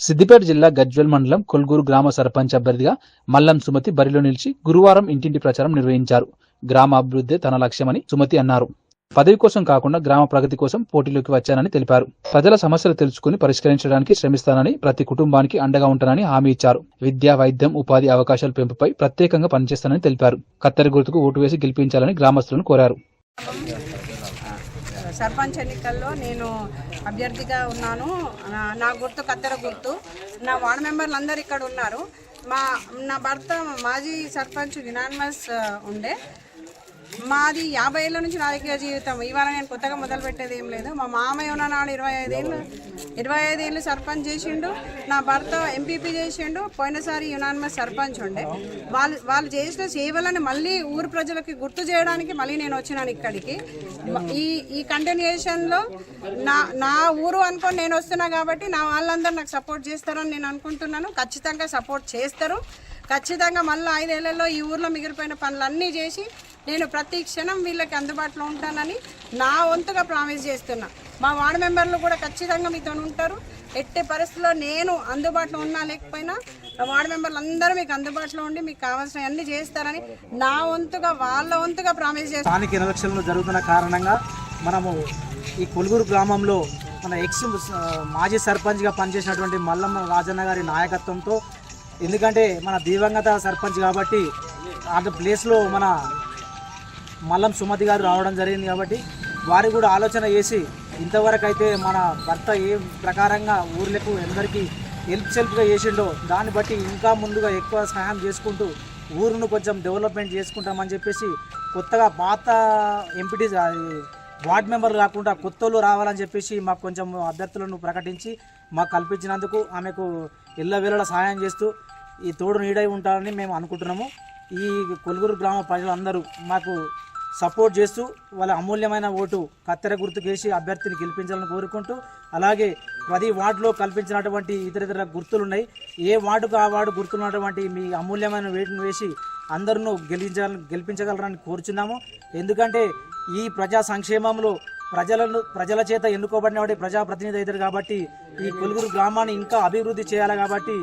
సిద్దిపేట జిల్లా గజ్వెల్ మండలం కొల్గూరు గ్రామ సర్పంచ్ అభ్యర్థిగా మల్లం సుమతి బరిలో నిలిచి గురువారం ఇంటింటి ప్రచారం నిర్వహించారు. గ్రామ అభివృద్ధి తన లక్ష్యమని సుమతి అన్నారు. పదవి కోసం కాకుండా గ్రామ ప్రగతి కోసం పోటీలోకి వచ్చానని తెలిపారు. ప్రజల సమస్యలు తెలుసుకుని పరిష్కరించడానికి శ్రమిస్తానని ప్రతి కుటుంబానికి అండగా ఉంటానని హామీ ఇచ్చారు. విద్యా వైద్యం ఉపాధి అవకాశాల పెంపుపై ప్రత్యేకంగా పనిచేస్తానని తెలిపారు. కత్తెర గుర్తుకు ఓటు వేసి గెలిపించాలని గ్రామస్తులను కోరారు. సర్పంచ్ ఎన్నికల్లో నేను అభ్యర్థిగా ఉన్నాను. నా- నా గుర్తు కత్తెర గుర్తు. నా వార్డు మెంబర్లు అందరు ఇక్కడ ఉన్నారు. మా నా భర్త మాజీ సర్పంచ్ యునానిమస్ ఉండే. మాది యాభై ఏళ్ళ నుంచి రాజకీయ జీవితం. ఇవాళ నేను కొత్తగా మొదలు పెట్టేది ఏం లేదు. మా మామయ్య ఉన్న నాడు ఇరవై ఐదేళ్ళు ఇరవై ఐదేళ్ళు సర్పంచ్ చేసిండు. నా భర్త ఎంపీపీ చేసిండు. పోయినసారి యునానిమస్ సర్పంచ్ ఉండే. వాళ్ళు వాళ్ళు చేసిన సేవలను మళ్ళీ ఊరు ప్రజలకి గుర్తు చేయడానికి మళ్ళీ నేను వచ్చినాను ఇక్కడికి. ఈ ఈ కంటిన్యూషన్లో నా నా ఊరు అనుకొని నేను వస్తున్నా కాబట్టి నా వాళ్ళందరూ నాకు సపోర్ట్ చేస్తారని నేను అనుకుంటున్నాను. ఖచ్చితంగా సపోర్ట్ చేస్తారు. ఖచ్చితంగా మళ్ళీ ఐదేళ్ళలో ఈ ఊర్లో మిగిలిపోయిన పనులన్నీ చేసి నేను ప్రతి క్షణం వీళ్ళకి అందుబాటులో ఉంటానని నా వంతుగా ప్రామిస్ చేస్తున్నా. మా వార్డు మెంబర్లు కూడా ఖచ్చితంగా మీతో ఉంటారు. ఎట్టి పరిస్థితుల్లో నేను అందుబాటులో ఉన్నా లేకపోయినా వార్డు మెంబర్లు అందరూ మీకు అందుబాటులో ఉండి మీకు కావాల్సిన అన్ని చేస్తారని నా వంతుగా వాళ్ళ వంతుగా ప్రామిస్ చేస్తాను స్థానిక ఎలక్షన్లు జరుగుతున్న కారణంగా మనము ఈ కొలుగురు గ్రామంలో మన ఎక్స్ మాజీ సర్పంచ్గా పనిచేసినటువంటి మల్లమ్మ రాజన్న గారి నాయకత్వంతో ఎందుకంటే మన దివంగత సర్పంచ్ కాబట్టి ఆ ప్లేస్లో మన మల్లం సుమతి గారు రావడం జరిగింది కాబట్టి వారు కూడా ఆలోచన చేసి ఇంతవరకు అయితే మన భర్త ఏ ప్రకారంగా ఊర్లకు అందరికీ హెల్ప్ సెల్ఫ్గా చేసిండో దాన్ని బట్టి ఇంకా ముందుగా ఎక్కువ సహాయం చేసుకుంటూ ఊరును కొంచెం డెవలప్మెంట్ చేసుకుంటామని చెప్పేసి కొత్తగా పాత ఎంపీటీ వార్డ్ మెంబర్ కాకుండా కొత్త వాళ్ళు రావాలని చెప్పేసి మాకు కొంచెం అభ్యర్థులను ప్రకటించి మాకు కల్పించినందుకు ఆమెకు ఇళ్ళ వేళ సహాయం చేస్తూ ఈ తోడు నీడై ఉంటారని మేము అనుకుంటున్నాము. ఈ కొలుగురు గ్రామ ప్రజలందరూ మాకు సపోర్ట్ చేస్తూ వాళ్ళ అమూల్యమైన ఓటు కత్తెర గుర్తుకేసి అభ్యర్థిని గెలిపించాలని కోరుకుంటూ అలాగే ప్రతి వార్డులో కల్పించినటువంటి ఇతర ఇతర గుర్తులు ఉన్నాయి ఏ వార్డుకు ఆ వార్డు గుర్తున్నటువంటి మీ అమూల్యమైన వేటిని వేసి అందరూ గెలిపించాలని గెలిపించగలరని కోరుచున్నాము. ఎందుకంటే ఈ ప్రజా సంక్షేమంలో ప్రజలను ప్రజల చేత ఎన్నుకోబడిన వాడి ప్రజాప్రతినిధి అవుతారు కాబట్టి ఈ కొలుగురు గ్రామాన్ని ఇంకా అభివృద్ధి చేయాలి కాబట్టి